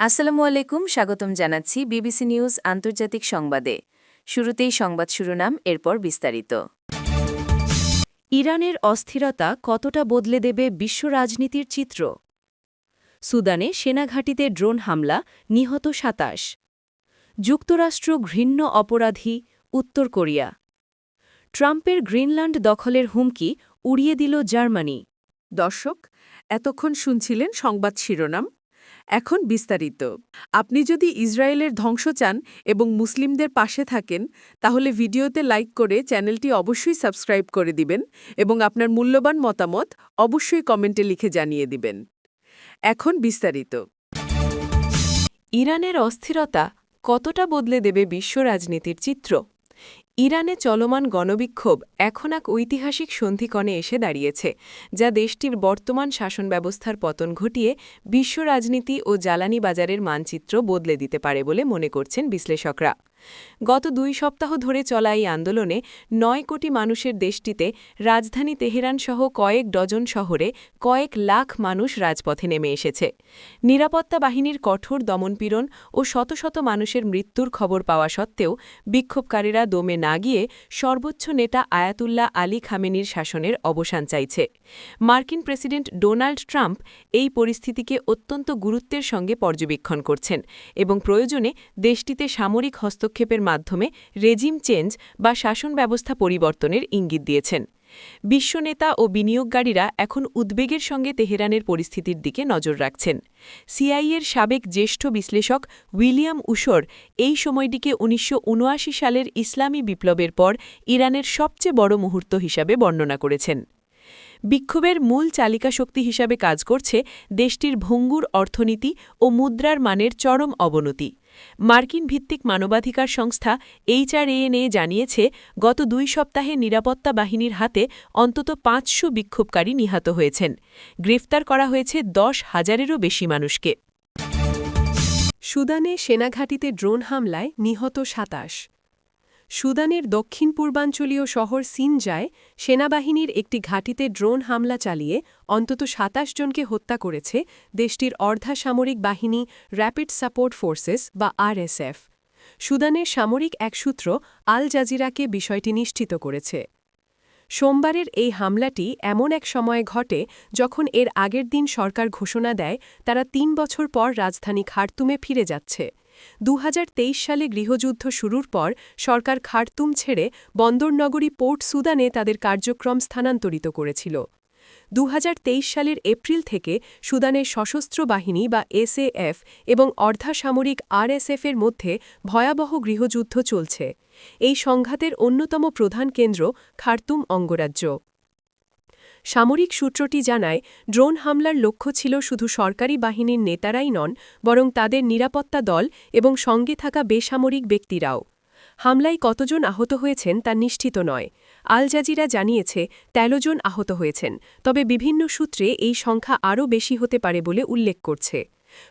আসসালামু আলাইকুম, স্বাগতম জানাচ্ছি বিবিসি নিউজ আন্তর্জাতিক সংবাদে। শুরুতেই সংবাদ শিরোনাম, এরপর বিস্তারিত। ইরানের অস্থিরতা কতটা বদলে দেবে বিশ্ব রাজনীতির চিত্র? সুদানে সেনাঘাঁটিতে ড্রোন হামলা, নিহত সাতাশ। যুক্তরাষ্ট্র ঘৃণ্য অপরাধী, উত্তর কোরিয়া। ট্রাম্পের গ্রিনল্যান্ড দখলের হুমকি উড়িয়ে দিল জার্মানি। দর্শক, এতক্ষণ শুনছিলেন সংবাদ শিরোনাম। এখন বিস্তারিত। আপনি যদি ইসরায়েলের ধ্বংস চান এবং মুসলিমদের পাশে থাকেন, তাহলে ভিডিওতে লাইক করে চ্যানেলটি অবশ্যই সাবস্ক্রাইব করে দিবেন এবং আপনার মূল্যবান মতামত অবশ্যই কমেন্টে লিখে জানিয়ে দিবেন। এখন বিস্তারিত। ইরানের অস্থিরতা কতটা বদলে দেবে বিশ্ব রাজনীতির চিত্র? ইরানে চলমান গণবিক্ষোভ এখন এক ঐতিহাসিক সন্ধিকণে এসে দাঁড়িয়েছে, যা দেশটির বর্তমান শাসন ব্যবস্থার পতন ঘটিয়ে বিশ্ব রাজনীতি ও জ্বালানি বাজারের মানচিত্র বদলে দিতে পারে বলে মনে করছেন বিশ্লেষকরা। গত দুই সপ্তাহ ধরে চলা এই আন্দোলনে নয় কোটি মানুষের দেশটিতে রাজধানী তেহরান সহ কয়েক ডজন শহরে কয়েক লাখ মানুষ রাজপথে নেমে এসেছে। নিরাপত্তা বাহিনীর কঠোর দমনপীড়ন ও শত শত মানুষের মৃত্যুর খবর পাওয়া সত্ত্বেও বিক্ষোভকারীরা দমে না গিয়ে সর্বোচ্চ নেতা আয়াতুল্লাহ আলী খামেনির শাসনের অবসান চাইছে। মার্কিন প্রেসিডেন্ট ডোনাল্ড ট্রাম্প এই পরিস্থিতিকে অত্যন্ত গুরুত্বের সঙ্গে পর্যবেক্ষণ করছেন এবং প্রয়োজনে দেশটিতে সামরিক হস্তক্ষেপের মাধ্যমে রেজিম চেঞ্জ বা শাসন ব্যবস্থা পরিবর্তনের ইঙ্গিত দিয়েছেন। বিশ্বনেতা ও বিনিয়োগকারীরা এখন উদ্বেগের সঙ্গে তেহরানের পরিস্থিতির দিকে নজর রাখছেন। সিআইএর সাবেক জ্যেষ্ঠ বিশ্লেষক উইলিয়াম উশোর এই সময়টিকে উনিশশো উনআশি সালের ইসলামী বিপ্লবের পর ইরানের সবচেয়ে বড় মুহূর্ত হিসাবে বর্ণনা করেছেন। বিক্ষোভের মূল চালিকা শক্তি হিসাবে কাজ করছে দেশটির ভঙ্গুর অর্থনীতি ও মুদ্রার মানের চরম অবনতি। মার্কিন ভিত্তিক মানবাধিকার সংস্থা এইচআরএএনএ জানিয়েছে, গত দুই সপ্তাহে নিরাপত্তা বাহিনীর হাতে অন্তত পাঁচশো বিক্ষোভকারী নিহত হয়েছেন। গ্রেফতার করা হয়েছে দশ হাজারেরও বেশি মানুষকে। সুদানে সেনাঘাঁটিতে ড্রোন হামলায় নিহত সাতাশ। সুদানের দক্ষিণ পূর্বাঞ্চলীয় শহর সিনজায় সেনাবাহিনীর একটি ঘাঁটিতে ড্রোন হামলা চালিয়ে অন্তত সাতাশ জনকে হত্যা করেছে দেশটির অর্ধাসামরিক বাহিনী র্যাপিড সাপোর্ট ফোর্সেস বা আরএসএফ। সুদানের সামরিক এক সূত্র আল জাজিরাকে বিষয়টি নিশ্চিত করেছে। সোমবারের এই হামলাটি এমন এক সময়ে ঘটে যখন এর আগের দিন সরকার ঘোষণা দেয় তারা তিন বছর পর রাজধানী খার্তুমে ফিরে যাচ্ছে। দু হাজার তেইশ সালে গৃহযুদ্ধ শুরুর পর সরকার খার্তুম ছেড়ে বন্দরনগরী পোর্ট সুদানে তাদের কার্যক্রম স্থানান্তরিত করেছিল। দুহাজার তেইশ সালের এপ্রিল থেকে সুদানের সশস্ত্র বাহিনী বা এসএএফ এবং অর্ধাসামরিক আরএসএফের মধ্যে ভয়াবহ গৃহযুদ্ধ চলছে। এই সংঘাতের অন্যতম প্রধান কেন্দ্র খার্তুম অঙ্গরাজ্য। সামরিক সূত্রটি জানায়, ড্রোন হামলার লক্ষ্য ছিল শুধু সরকারি বাহিনীর নেতারাই নন, বরং তাদের নিরাপত্তা দল এবং সঙ্গে থাকা বেসামরিক ব্যক্তিরাও। হামলায় কতজন আহত হয়েছেন তা নিশ্চিত নয়। আল জাজিরা জানিয়েছে ১৩ জন আহত হয়েছেন, তবে বিভিন্ন সূত্রে এই সংখ্যা আরও বেশি হতে পারে বলে উল্লেখ করছে।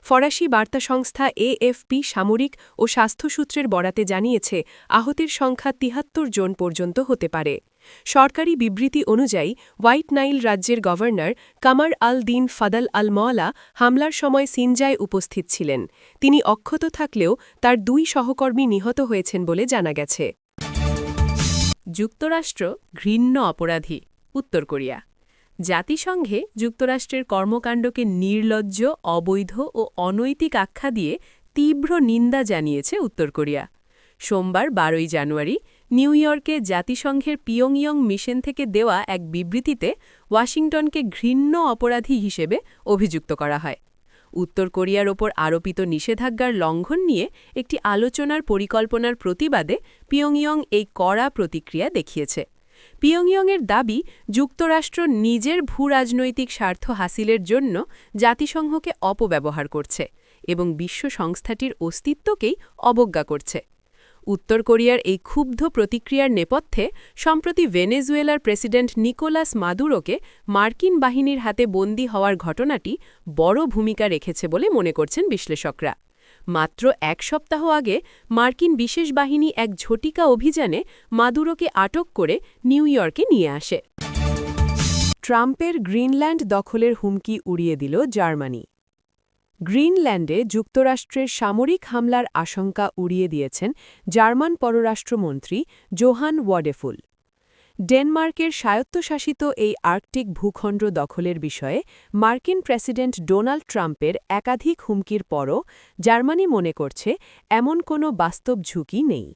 ফরাসি বার্তা সংস্থা এএফপি সামরিক ও স্বাস্থ্যসূত্রের বরাতে জানিয়েছে, আহতের সংখ্যা তিহাত্তর জন পর্যন্ত হতে পারে। সরকারি বিবৃতি অনুযায়ী, হোয়াইট নাইল রাজ্যের গভর্নর কামার আল দিন ফাদাল আল মওলা হামলার সময় সিনজায় উপস্থিত ছিলেন। তিনি অক্ষত থাকলেও তার দুই সহকর্মী নিহত হয়েছেন বলে জানা গেছে। যুক্তরাষ্ট্র ঘৃণ্য অপরাধী, উত্তর কোরিয়া। জাতিসংঘে যুক্তরাষ্ট্রের কর্মকাণ্ডকে নির্লজ্জ, অবৈধ ও অনৈতিক আখ্যা দিয়ে তীব্র নিন্দা জানিয়েছে উত্তর কোরিয়া। সোমবার বারোই জানুয়ারি নিউ ইয়র্কে জাতিসংঘের পিয়ংইয়ং মিশন থেকে দেওয়া এক বিবৃতিতে ওয়াশিংটনকে ঘৃণ্য অপরাধী হিসেবে অভিযুক্ত করা হয়। উত্তর কোরিয়ার ওপর আরোপিত নিষেধাজ্ঞার লঙ্ঘন নিয়ে একটি আলোচনার পরিকল্পনার প্রতিবাদে পিয়ংইয়ং এই কড়া প্রতিক্রিয়া দেখিয়েছে। পিয়ংইয়ংয়ের দাবি, যুক্তরাষ্ট্র নিজের ভূরাজনৈতিক স্বার্থ হাসিলের জন্য জাতিসংঘকে অপব্যবহার করছে এবং বিশ্ব সংস্থাটির অস্তিত্বকেই অবজ্ঞা করছে। উত্তর কোরিয়ার এই ক্ষুব্ধ প্রতিক্রিয়ার নেপথ্যে, সম্প্রতি ভেনেজুয়েলার প্রেসিডেন্ট নিকোলাস মাদুরোকে মার্কিন বাহিনীর হাতে বন্দী হওয়ার ঘটনাটি বড় ভূমিকা রেখেছে বলে মনে করছেন বিশ্লেষকরা। মাত্র এক সপ্তাহ আগে মার্কিন বিশেষ বাহিনী এক ঝটিকা অভিযানে মাদুরোকে আটক করে নিউ ইয়র্কে নিয়ে আসে। ট্রাম্পের গ্রিনল্যান্ড দখলের হুমকি উড়িয়ে দিল জার্মানি। গ্রিনল্যান্ডে যুক্তরাষ্ট্রের সামরিক হামলার আশঙ্কা উড়িয়ে দিয়েছেন জার্মান পররাষ্ট্রমন্ত্রী জোহান ওয়াডেফুল ডেনমার্কের স্বায়ত্তশাসিত এই আর্কটিক ভূখণ্ড দখলের বিষয়ে মার্কিন প্রেসিডেন্ট ডোনাল্ড ট্রাম্পের একাধিক হুমকির পরও জার্মানি মনে করছে এমন কোনো বাস্তব ঝুঁকি নেই।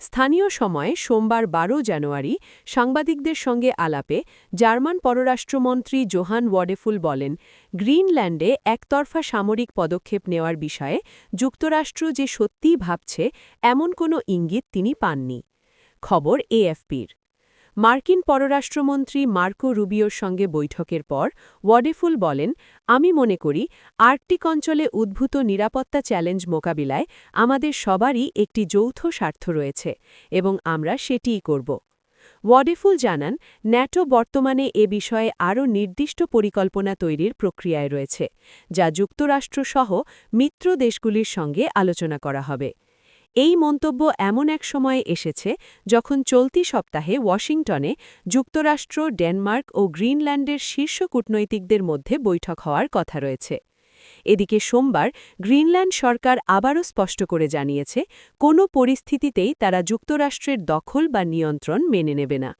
স্থানীয় সময়ে সোমবার বারো জানুয়ারি সাংবাদিকদের সঙ্গে আলাপে জার্মান পররাষ্ট্রমন্ত্রী জোহান ওয়াডেফুল বলেন, গ্রিনল্যান্ডে একতরফা সামরিক পদক্ষেপ নেওয়ার বিষয়ে যুক্তরাষ্ট্র যে সত্যিই ভাবছে, এমন কোনো ইঙ্গিত তিনি পাননি। খবর এএফপির। মার্কিন পররাষ্ট্রমন্ত্রী মার্কো রুবিওর সঙ্গে বৈঠকের পর ওয়াডেফুল বলেন, আমি মনে করি, আর্কটিক অঞ্চলে উদ্ভূত নিরাপত্তা চ্যালেঞ্জ মোকাবিলায় আমাদের সবারই একটি যৌথ স্বার্থ রয়েছে এবং আমরা সেটিই করব। ওয়াডেফুল জানান, ন্যাটো বর্তমানে এ বিষয়ে আরও নির্দিষ্ট পরিকল্পনা তৈরির প্রক্রিয়ায় রয়েছে, যা যুক্তরাষ্ট্রসহ মিত্র দেশগুলির সঙ্গে আলোচনা করা হবে। এই মন্তব্য এমন এক সময়ে এসেছে যখন চলতি সপ্তাহে ওয়াশিংটনে যুক্তরাষ্ট্র, ডেনমার্ক ও গ্রিনল্যান্ডের শীর্ষ কূটনৈতিকদের মধ্যে বৈঠক হওয়ার কথা রয়েছে। এদিকে সোমবার গ্রিনল্যান্ড সরকার আবারও স্পষ্ট করে জানিয়েছে, কোনো পরিস্থিতিতেই তারা যুক্তরাষ্ট্রের দখল বা নিয়ন্ত্রণ মেনে নেবে না।